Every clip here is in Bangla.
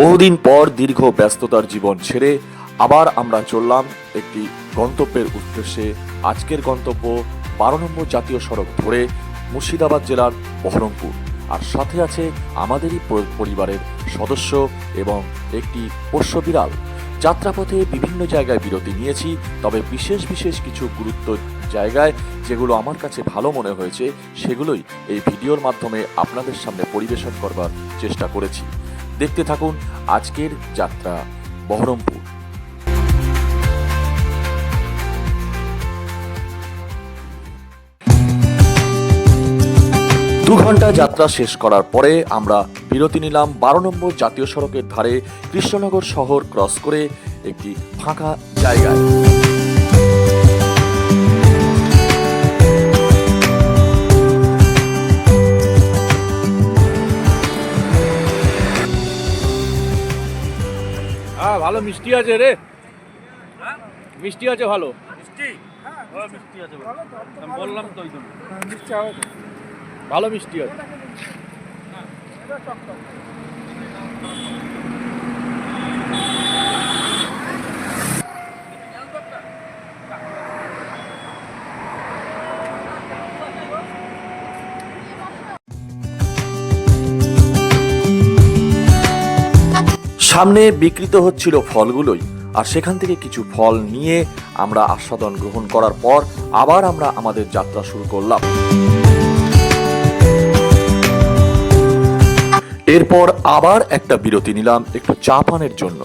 বহুদিন পর দীর্ঘ ব্যস্ততার জীবন ছেড়ে আবার আমরা চললাম একটি গন্তব্যের উদ্দেশ্যে। আজকের গন্তব্য বারো নম্বর জাতীয় সড়ক ধরে মুর্শিদাবাদ জেলার বহরমপুর। আর সাথে আছে আমাদেরই পরিবারের সদস্য এবং একটি পোষ্য বিড়াল। যাত্রাপথে বিভিন্ন জায়গায় বিরতি নিয়েছি, তবে বিশেষ বিশেষ কিছু গুরুত্ব জায়গায় যেগুলো আমার কাছে ভালো মনে হয়েছে, সেগুলোই এই ভিডিওর মাধ্যমে আপনাদের সামনে পরিবেশন করবার চেষ্টা করেছি। দেখতে থাকুন আজকের যাত্রা, বহরমপুর। দু ঘণ্টা যাত্রা শেষ করার পরে আমরা বিরতি নিলাম বারো নম্বর জাতীয় সড়কের ধারে কৃষ্ণনগর শহর ক্রস করে একটি ফাঁকা জায়গায়। ভালো মিষ্টি আছে রে। মিষ্টি আছে ভালো। মিষ্টি? হ্যাঁ মিষ্টি। আছে বললাম তো। ওই জন্য। ভালো মিষ্টি আছে। সামনে বিকৃত হচ্ছিল ফলগুলোই, আর সেখান থেকে কিছু ফল নিয়ে আমরা আস্বাদন গ্রহণ করার পর আবার আমরা আমাদের যাত্রা শুরু করলাম। এরপর আবার একটা বিরতি নিলাম একটু চা পানের জন্য।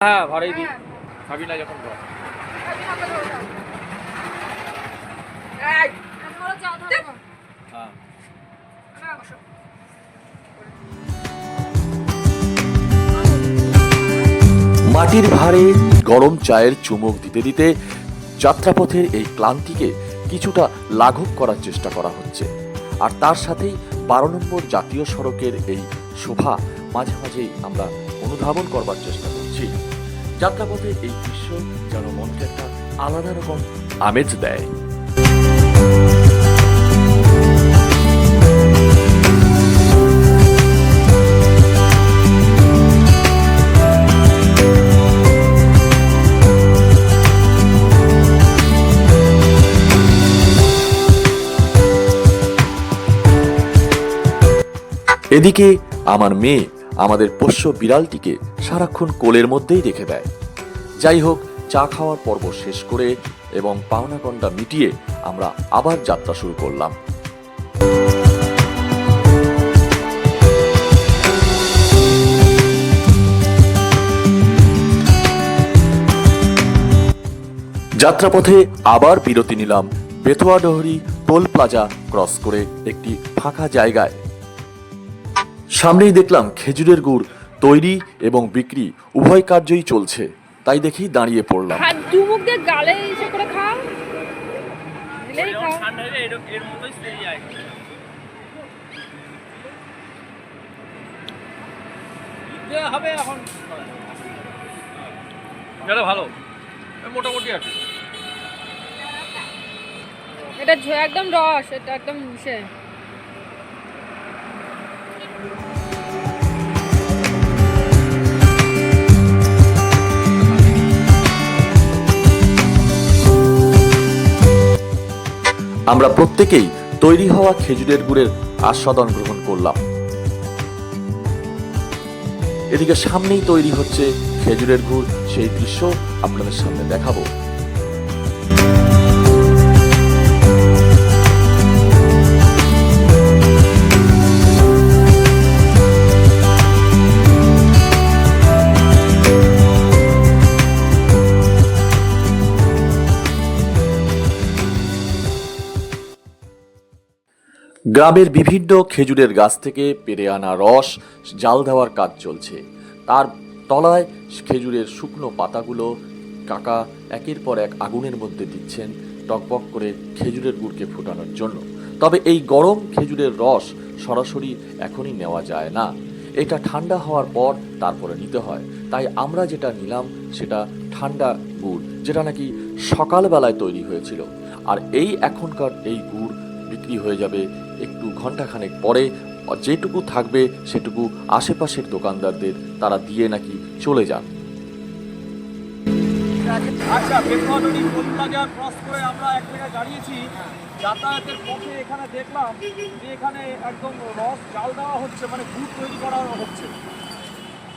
হ্যাঁ ভাড়াই দিই খাবি না যখন মাটির ভারে গরম চায়ের চুমুক দিতে দিতে যাত্রাপথের এই ক্লান্তিকে কিছুটা লাঘব করার চেষ্টা করা হচ্ছে। আর তার সাথেই বারো নম্বর জাতীয় সড়কের এই শোভা মাঝে মাঝেই আমরা অনুধাবন করবার চেষ্টা করছি। যাত্রাপথের এই দৃশ্য যেন মনকে একটা আলাদা রকম আমেজ দেয়। এদিকে আমার মেয়ে আমাদের পোষ্য বিড়ালটিকে সারাক্ষণ কোলের মধ্যেই রেখে দেয়। যাই হোক, চা খাওয়ার পর্ব শেষ করে এবং পাওনা গন্ডা মিটিয়ে আমরা আবার যাত্রা শুরু করলাম। যাত্রাপথে আবার বিরতি নিলাম। বেতোয়াডহরি টোল প্লাজা ক্রস করে একটি ফাঁকা জায়গায় সামনেই দেখলাম খেজুরের গুড় তৈরি এবং বিক্রি উভয় কার্যই চলছে। তাই দেখেই দাঁড়িয়ে পড়লাম। হাত দুমুখ দিয়ে গালে করে খা দিলেই যখন খা ঠান্ডা হলে এর- এর মতোই সেই যায় যে হবে এখন। এটা ভালো। মোটামুটি আছে। এটা একদম রস এটা একদম ইসে আমরা প্রত্যেকেই তৈরি হওয়া খেজুরের গুড়ের আস্বাদন গ্রহণ করলাম। এদিকে সামনেই তৈরি হচ্ছে খেজুরের গুড়, সেই দৃশ্য আপনাদের সামনে দেখাবো। গ্রামের বিভিন্ন খেজুরের গাছ থেকে পেরে আনা রস জাল দেওয়ার কাজ চলছে। তার তলায় খেজুরের শুকনো পাতাগুলো কাকা একের পর এক আগুনের মধ্যে দিচ্ছেন টকবক করে খেজুরের গুড়কে ফোটানোর জন্য। তবে এই গরম খেজুরের রস সরাসরি এখনই নেওয়া যায় না। এটা ঠান্ডা হওয়ার পর তারপরে নিতে হয়। তাই আমরা যেটা নিলাম সেটা ঠান্ডা গুড়, যেটা নাকি সকালবেলায় তৈরি হয়েছিল। আর এই এখনকার এই গুড় বিক্রি হয়ে যাবে একটু ঘন্টাখানেক পরে। যেটুকু থাকবে সেটুকু আশেপাশের দোকানদারদের তারা দিয়ে নাকি চলে যান। আচ্ছা বেতনটি কলকাতার ক্রস করে আমরা এক জায়গায় দাঁড়িয়েছি। যাতায়াতের পথে এখানে দেখলাম যে এখানে একদম রস জাল দেওয়া হচ্ছে মানে গুড় তৈরি করা হচ্ছে।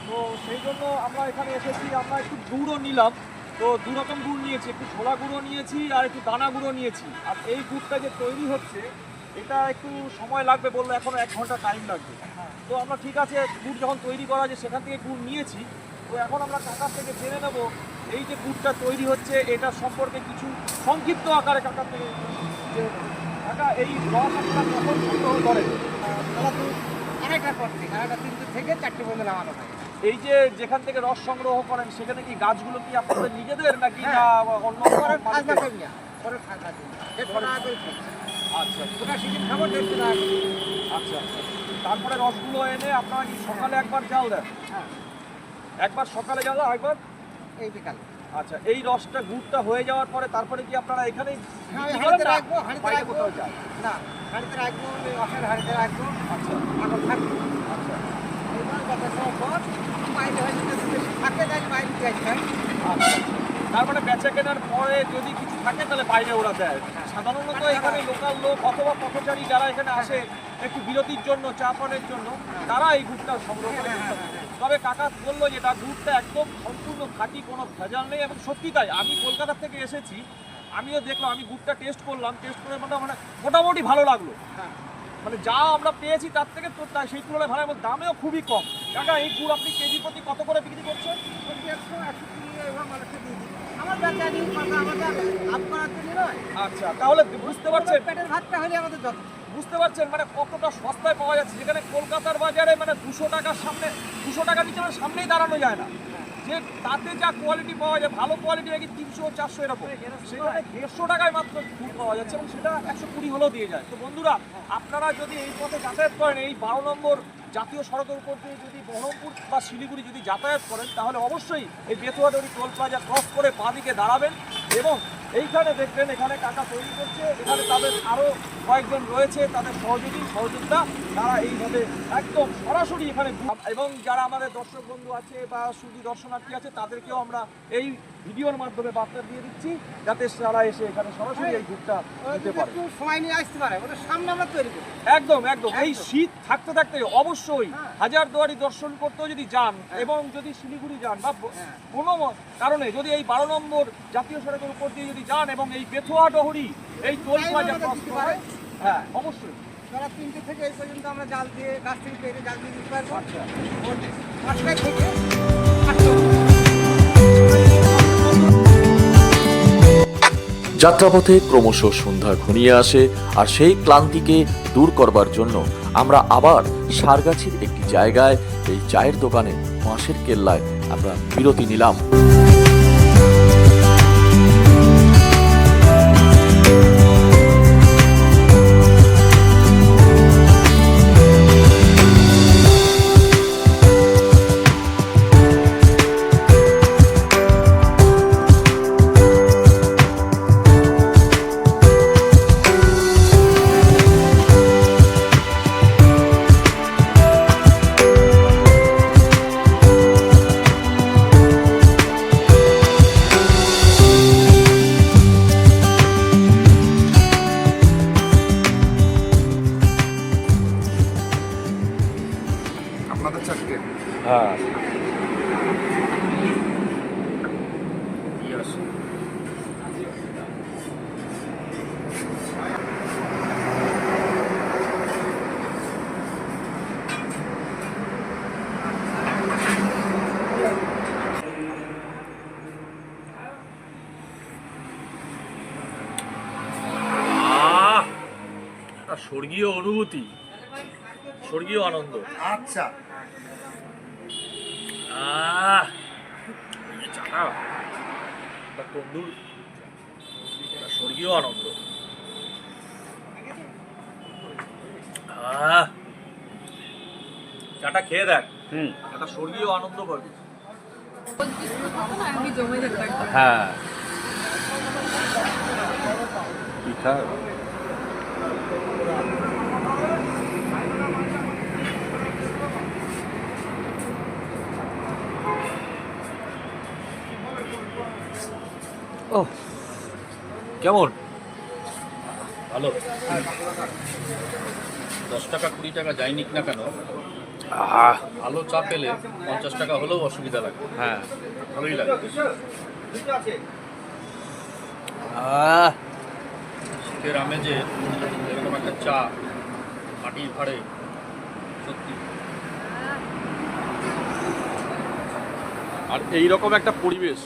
তো সেই জন্য আমরা এখানে এসেছি, আমরা একটু গুঁড়ো নিলাম। তো দু রকম গুড় নিয়েছি, একটু ছোলা গুঁড়ো নিয়েছি আর একটু দানা গুঁড়ো নিয়েছি। আর এই গুড়টা যে তৈরি হচ্ছে, এটা একটু সময় লাগবে বলল এখনও এক ঘণ্টা টাইম লাগবে। তো আমরা ঠিক আছে, গুড় যখন তৈরি করা আছে সেখান থেকে গুড় নিয়েছি। তো এখন আমরা কাকার থেকে জেনে নেব, এই যে গুড়টা তৈরি হচ্ছে, এটা সম্পর্কে কিছু সংক্ষিপ্ত আকারে কাকার থেকে। কাকা, এই রস আপনারা করেন বেলা দু আড়াইটার পর থেকে, আড়াইটা তিনটে থেকে চারটে পর্যন্ত নামানো হয়। এই যে যেখান থেকে রস সংগ্রহ করেন সেখানে কি গাছগুলো কি আপনাদের নিজেদের নাকি না অন্য। আচ্ছা করে। আচ্ছা আচ্ছা। তারপরে রসগুলো এনে আপনারা কি সকালে একবার জাল দেন? হ্যাঁ। একবার সকালে জাল একবার এই বিকালে। আচ্ছা এই রসটা গুড়টা হয়ে যাওয়ার পরে তারপরে কি আপনারা এখানেই হ্যাঁ বিক্রি হাঁড়িতে রাখব হাঁড়িতে কোথাও যান? না হাঁড়িতে রাখব রসের হাঁড়িতে রাখব। আচ্ছা। এখন থাকব। আচ্ছা। এবার যত পর বাইরে হয়তো যদি বেশি থাকে তাই বাইরে দিয়ে আসতে হয় আচ্ছা তারপরে বেচা কেনার পরে যদি কিছু থাকে তাহলে বাইরে ওরা দেয়। সাধারণত এখানে লোকাল লোক অথবা পথচারী যারা এখানে আসে একটু বিরতির জন্য, চা পানের জন্য, তারা এই গুড়টা সংগ্রহ করে তবে কাকা বলল যে এটা গুড়টা একদম সম্পূর্ণ খাঁটি, কোনো ভেজাল নেই এবং সত্যি তাই। আমি কলকাতা থেকে এসেছি, আমিও দেখলাম, আমি গুড়টা টেস্ট করলাম টেস্ট করে মানে মানে মোটামুটি ভালো লাগল। মানে যা আমরা পেয়েছি তার থেকে তো সেই তুলনায় ভালো এবং দামেও খুবই কম। কাকা এই গুড় আপনি কেজি প্রতি কত করে বিক্রি করছেন? আচ্ছা তাহলে বুঝতে পারছেন পেটের ভাতটা হলে আমাদের যত বুঝতে পারছেন মানে কতটা সস্তায় পাওয়া যাচ্ছে? যেখানে কলকাতার বাজারে মানে দুশো টাকার সামনে দুশো টাকা নিচে মানে সামনেই দাঁড়ানো যায় না। যে তাতে যা কোয়ালিটি পাওয়া যায়, ভালো কোয়ালিটি নাকি তিনশো, চারশো এরকম, সেখানে দেড়শো টাকায় মাত্র ফুল পাওয়া যাচ্ছে এবং সেটা একশো কুড়ি হলেও দিয়ে যায়। তো বন্ধুরা, আপনারা যদি এই পথে যাতায়াত করেন, এই বারো নম্বর জাতীয় সড়কের উপর দিয়ে যদি বহরমপুর বা শিলিগুড়ি যদি যাতায়াত করেন, তাহলে অবশ্যই এই বেতুয়াডরি টোল প্লাজা ক্রস করে বাঁদিকে দাঁড়াবেন এবং এইখানে দেখবেন এখানে কাকা তৈরি করছে এখানে তাদের আরও কয়েকজন রয়েছে তাদের সহযোগী সহযোগিতা তারা এইভাবে একদম সরাসরি এখানে এবং যারা আমাদের দর্শক বন্ধু আছে বা শুধু দর্শনার্থী আছে তাদেরকেও আমরা এই ভিডিওর মাধ্যমে বার্তা দিয়ে দিচ্ছি যাতে তারা এসে এখানে সরাসরি এই ঘুরটা দিতে পারে। সময় নিয়ে আসতে পারে ওদের সামনে আমরা তৈরি করি একদম একদম। এই শীত থাকতে থাকতে অবশ্যই হ্যাঁ। হাজার দুয়ারি দর্শন করতেও যদি যান এবং যদি শিলিগুড়ি যান বা ব- হ্যাঁ। কোনো কারণে যদি এই বারো নম্বর জাতীয় সড়কের উপর দিয়ে যদি যান এবং এই বেথুয়া ডহরি এই টোল টাইম প্লাজা আমাদের ক্রস দিতে পারে। হ্যাঁ অবশ্যই। বেলা তিনটে থেকে এই পর্যন্ত আমরা জাল দিয়ে গাছ থেকে পেরে জাল দিয়ে দিতে পারব। আচ্ছা। পাঁচটায় থেকে যাত্রাপথে ক্রমশ সন্ধ্যা ঘনিয়ে আসে আর সেই ক্লান্তিকে দূর করবার জন্য আমরা আবার সারগাছির একটি জায়গায় এই চায়ের দোকানে মাসের কেল্লায় আমরা বিরতি নিলাম। স্বর্গীয় অনুভূতি স্বর্গীয় আনন্দ। আচ্ছা। আহ একটা তন্দুর একটা স্বর্গীয় আনন্দ। আহ চাটা খেয়ে দেখ। হুম। একটা স্বর্গীয় আনন্দ পাবি হ্যাঁ। খাও ও কেমন? ভালো। দশ টাকা কুড়ি টাকা যায়নি না কেন ভালো চা পেলে পঞ্চাশ টাকা হলেও অসুবিধা লাগে। হ্যাঁ। ভালোই লাগে। শীতের আমেজে এরকম একটা চা মাটির ভাড়ে সত্যি। আর এইরকম একটা পরিবেশ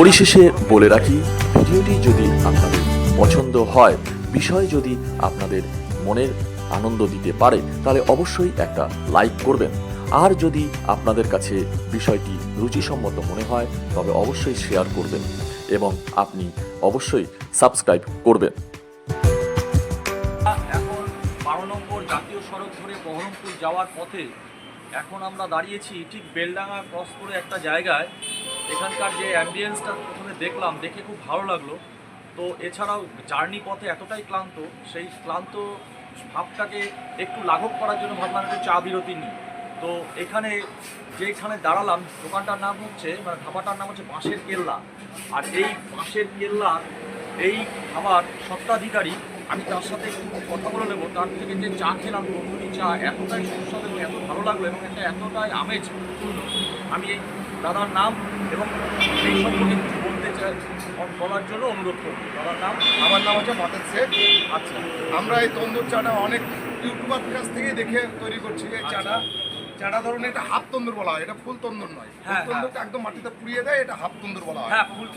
পরিশেষে বলে রাখি ভিডিওটি যদি আপনাদের পছন্দ হয় বিষয় যদি আপনাদের মনের আনন্দ দিতে পারে তাহলে অবশ্যই একটা লাইক করবেন। আর যদি আপনাদের কাছে বিষয়টি রুচিসম্মত মনে হয় তবে অবশ্যই শেয়ার করবেন। এবং আপনি অবশ্যই সাবস্ক্রাইব করবেন। এখন বারো নম্বর জাতীয় সড়ক ধরে বহরমপুর যাওয়ার পথে এখন আমরা দাঁড়িয়েছি ঠিক বেলডাঙ্গা ক্রস করে একটা জায়গায়। এখানকার যে অ্যাম্বিয়েন্সটা প্রথমে দেখলাম, দেখে খুব ভালো লাগল। তো এছাড়াও জার্নি পথে এতটাই ক্লান্ত, সেই ক্লান্ত ভাবটাকে একটু লাঘব করার জন্য ভাবলাম একটু চা বিরতি নিই। তো এখানে যেখানে দাঁড়ালাম দোকানটার নাম হচ্ছে মানে ধাবাটার নাম হচ্ছে বাঁশের কেল্লা। আর এই বাঁশের কেল্লার এই খাবার সত্ত্বাধিকারী আমি তার সাথে কথা বলে নেব। তার থেকে যে চা খেলাম তন্দুরি চা এতটাই সুস্বাদু এবং এত ভালো লাগল এবং একটা এতটাই আমেজ। আমি এই দাদার নাম এবং এই সম্পর্কে কিছু বলতে চাই বলার জন্য অনুরোধ করব। দাদার নাম? আমার নাম হচ্ছে মতেন শেখ আচ্ছা। আমরা এই তন্দুর চাটা অনেক ইউটিউবার কাছ থেকে দেখে তৈরি করছি এই চাটা। ধরুন এটা হাফ তন্দুর বলা হয়। এটা ফুল তন্দুর নয়। ফুল হ্যাঁ, তন্দুরটা একদম মাটিতে পুড়িয়ে দেয় এটা হাফ তন্দুর বলা হয়। হ্যাঁ ফুল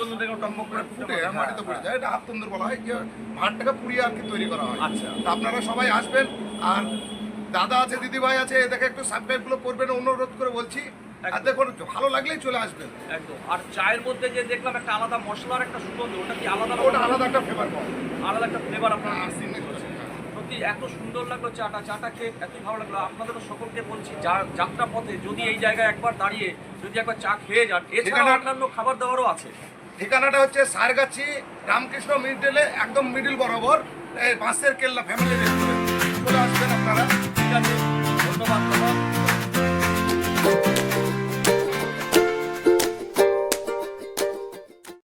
টম্বক করে ফুটে আর মাটিতে পুড়ে যায় এটা হাফ তন্দুর বলা হয়। ভাতটাকে পুড়িয়ে আর কি তৈরি করা হয়। আচ্ছা। আপনারা সবাই আসবেন। আর দাদা আছে দিদি ভাই আছে এদেরকে একটু সাবস্ক্রাইবগুলো করবেন অনুরোধ করে বলছি। আর দেখুন ভালো লাগলেই চলে আসবেন। একদম। আর চায়ের মধ্যে যে দেখলাম একটা আলাদা মশলার একটা সুগন্ধ ওটা কি আলাদা ওটা আলাদা একটা ফ্লেভার পাওয়া আলাদা একটা ফ্লেভার আপনার সত্যি এত সুন্দর লাগল চাটা চাটা খেয়ে এতই ভালো লাগল। আপনাদেরও সকলকে বলছি যা যাত্রা পথে যদি এই জায়গায় একবার দাঁড়িয়ে যদি একবার চা খেয়ে যান এছাড়া অন্যান্য খাবার দাবারও আছে। ঠিকানাটা হচ্ছে সারগাছি রামকৃষ্ণ মিডলে একদম মিডিল বরাবর বাঁশের কেল্লা ফ্যামিলি রেস্টুরেন্ট চলে আসবেন আপনারা।